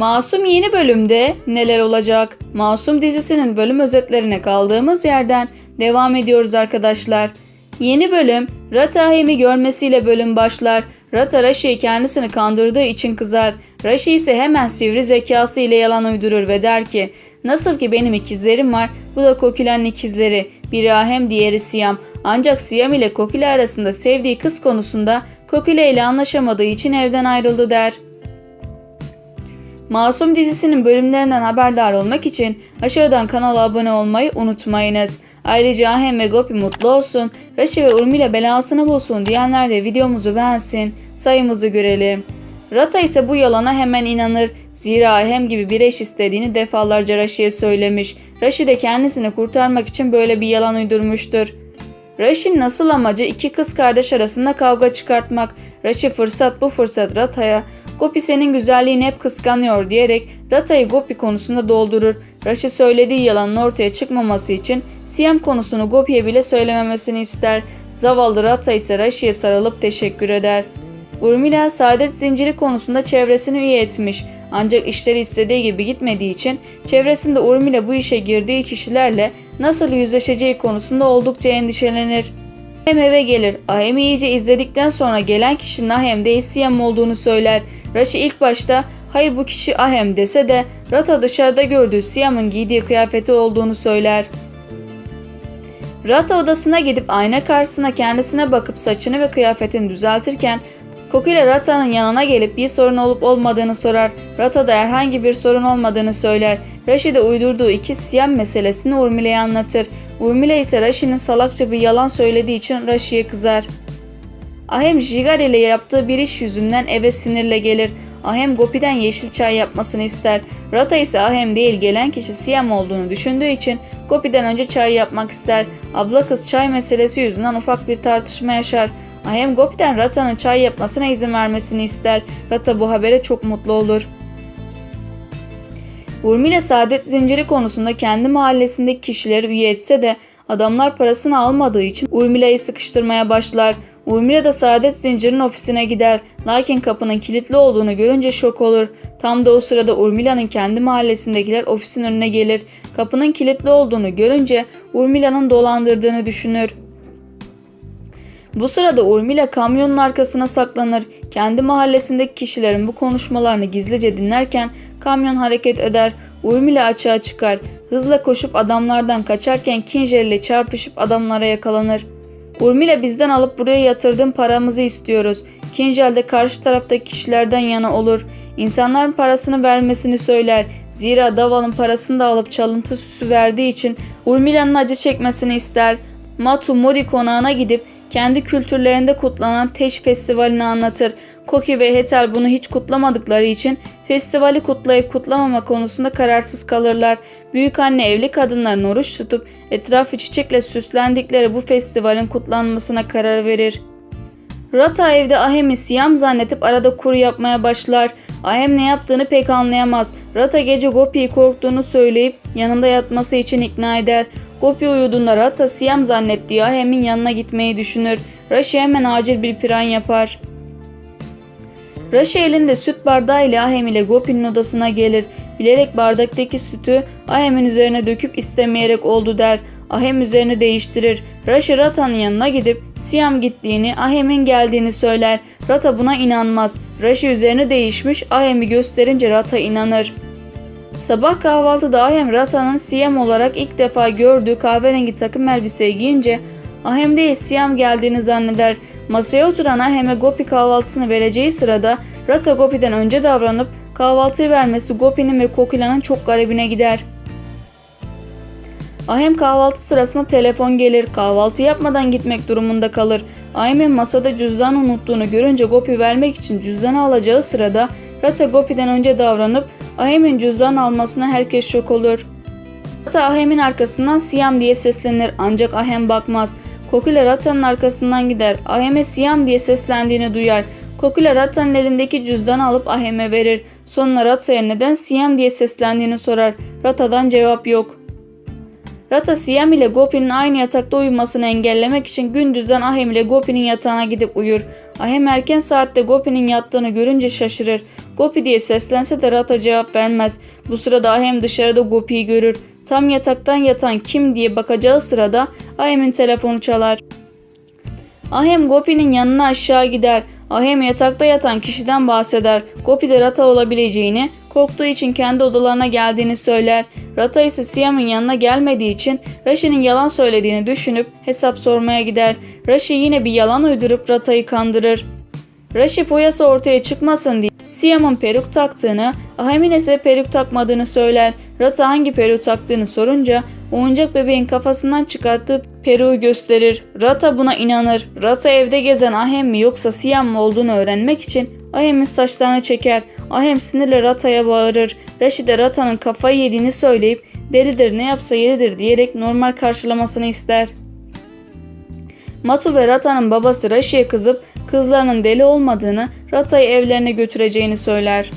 Masum yeni bölümde neler olacak? Masum dizisinin bölüm özetlerine kaldığımız yerden devam ediyoruz arkadaşlar. Yeni bölüm Rata Ahem'i görmesiyle bölüm başlar. Rata Rashi'yi kendisini kandırdığı için kızar. Rashi ise hemen sivri zekası ile yalan uydurur ve der ki Nasıl ki benim ikizlerim var bu da Kokile'nin ikizleri. Biri Ahem diğeri Siyam. Ancak Siyam ile Kokile arasında sevdiği kız konusunda Kokile ile anlaşamadığı için evden ayrıldı der. Masum dizisinin bölümlerinden haberdar olmak için aşağıdan kanala abone olmayı unutmayınız. Ayrıca Ahem ve Gopi mutlu olsun, Raşi ve Urmila belasını bulsun diyenler de videomuzu beğensin, sayımızı görelim. Rata ise bu yalana hemen inanır. Zira Ahem gibi bir eş istediğini defalarca Raşi'ye söylemiş. Raşi de kendisini kurtarmak için böyle bir yalan uydurmuştur. Raşi'nin asıl amacı iki kız kardeş arasında kavga çıkartmak. Raşi fırsat bu fırsat Rata'ya Gopi senin güzelliğini hep kıskanıyor diyerek Rata'yı Gopi konusunda doldurur. Raşi söylediği yalanın ortaya çıkmaması için Siyam konusunu Gopi'ye bile söylememesini ister. Zavallı Rata ise Raşi'ye sarılıp teşekkür eder. Urmila saadet zinciri konusunda çevresini üye etmiş. Ancak işleri istediği gibi gitmediği için çevresinde Urmila bu işe girdiği kişilerle nasıl yüzleşeceği konusunda oldukça endişelenir. Ahem eve gelir. Ahem'i iyice izledikten sonra gelen kişinin Ahem değil Siyam olduğunu söyler. Raşi ilk başta hayır bu kişi Ahem dese de Rata dışarıda gördüğü Siyam'ın giydiği kıyafeti olduğunu söyler. Rata odasına gidip ayna karşısına kendisine bakıp saçını ve kıyafetini düzeltirken Kokile Rata'nın yanına gelip bir sorun olup olmadığını sorar. Rata da herhangi bir sorun olmadığını söyler. Rashi de uydurduğu iki siyam meselesini Urmile'ye anlatır. Urmile ise Rashi'nin salakça bir yalan söylediği için Rashi'ye kızar. Ahem Jigar ile yaptığı bir iş yüzünden eve sinirle gelir. Ahem Gopi'den yeşil çay yapmasını ister. Rata ise Ahem değil gelen kişi Siyam olduğunu düşündüğü için Gopi'den önce çay yapmak ister. Abla kız çay meselesi yüzünden ufak bir tartışma yaşar. Ahem Gopi'den Rata'nın çay yapmasına izin vermesini ister. Rata bu habere çok mutlu olur. Urmile saadet zinciri konusunda kendi mahallesindeki kişileri üye etse de adamlar parasını almadığı için Urmile'yi sıkıştırmaya başlar. Urmile de saadet zincirinin ofisine gider. Lakin kapının kilitli olduğunu görünce şok olur. Tam da o sırada Urmila'nın kendi mahallesindekiler ofisin önüne gelir. Kapının kilitli olduğunu görünce Urmila'nın dolandırdığını düşünür. Bu sırada Urmila kamyonun arkasına saklanır. Kendi mahallesindeki kişilerin bu konuşmalarını gizlice dinlerken kamyon hareket eder. Urmila açığa çıkar. Hızla koşup adamlardan kaçarken Kinjer ile çarpışıp adamlara yakalanır. Urmila bizden alıp buraya yatırdığın paramızı istiyoruz. Kinjel de karşı taraftaki kişilerden yana olur. İnsanların parasını vermesini söyler. Zira Daval'ın parasını da alıp çalıntı süsü verdiği için Urmila'nın acı çekmesini ister. Matu Modi konağına gidip kendi kültürlerinde kutlanan Teş Festivali'ni anlatır. Koki ve Hetel bunu hiç kutlamadıkları için festivali kutlayıp kutlamama konusunda kararsız kalırlar. Büyük anne evli kadınların oruç tutup etrafı çiçekle süslendikleri bu festivalin kutlanmasına karar verir. Rata evde Ahem'i Siyam zannetip arada kuru yapmaya başlar. Ahem ne yaptığını pek anlayamaz. Rata gece Gopi'yi korktuğunu söyleyip yanında yatması için ikna eder. Gopi uyuduğunda Rata Siyam zannettiği Ahem'in yanına gitmeyi düşünür. Rashi hemen acil bir plan yapar. Rashi elinde süt bardağı ile Ahem ile Gopi'nin odasına gelir. Bilerek bardaktaki sütü Ahem'in üzerine döküp istemeyerek oldu der. Ahem üzerini değiştirir. Rashi Rata'nın yanına gidip Siyam gittiğini, Ahem'in geldiğini söyler. Rata buna inanmaz. Rashi üzerini değişmiş, Ahem'i gösterince Rata inanır. Sabah kahvaltıda Ahem Rata'nın Siyam olarak ilk defa gördüğü kahverengi takım elbiseyi giyince Ahem değil Siyam geldiğini zanneder. Masaya oturan Ahem'e Gopi kahvaltısını vereceği sırada Rata Gopi'den önce davranıp kahvaltıyı vermesi Gopi'nin ve Kokila'nın çok garibine gider. Ahem kahvaltı sırasında telefon gelir. Kahvaltı yapmadan gitmek durumunda kalır. Ahem'in masada cüzdan unuttuğunu görünce Gopi vermek için cüzdanı alacağı sırada Rata Gopi'den önce davranıp Ahem'in cüzdan almasına herkes şok olur. Rata Ahem'in arkasından Siyam diye seslenir ancak Ahem bakmaz. Kokila Rata'nın arkasından gider. Ahem'e Siyam diye seslendiğini duyar. Kokila Rata'nın elindeki cüzdanı alıp Ahem'e verir. Sonra Rata'ya neden Siyam diye seslendiğini sorar. Rata'dan cevap yok. Rata Siyam ile Gopi'nin aynı yatakta uyumasını engellemek için gündüzden Ahem ile Gopi'nin yatağına gidip uyur. Ahem erken saatte Gopi'nin yattığını görünce şaşırır. Gopi diye seslense de Rata cevap vermez. Bu sırada Ahem dışarıda Gopi'yi görür. Tam yataktan yatan kim diye bakacağı sırada Ahem'in telefonu çalar. Ahem Gopi'nin yanına aşağı gider. Ahem yatakta yatan kişiden bahseder. Gopi de Rata olabileceğini, korktuğu için kendi odalarına geldiğini söyler. Rata ise Siyam'ın yanına gelmediği için Rashi'nin yalan söylediğini düşünüp hesap sormaya gider. Rashi yine bir yalan uydurup Rata'yı kandırır. Rashi foyası ortaya çıkmasın diye Siyam'ın peruk taktığını, Ahem'in ise peruk takmadığını söyler. Rata hangi peruğu taktığını sorunca oyuncak bebeğin kafasından çıkarttığı peruğu gösterir. Rata buna inanır. Rata evde gezen Ahem mi yoksa Siyam mı olduğunu öğrenmek için Ahem'in saçlarını çeker. Ahem sinirle Rata'ya bağırır. Rashi de Rata'nın kafayı yediğini söyleyip delidir ne yapsa yeridir diyerek normal karşılamasını ister. Matu ve Rata'nın babası Rashi'ye kızıp kızlarının deli olmadığını, Rata'yı evlerine götüreceğini söyler.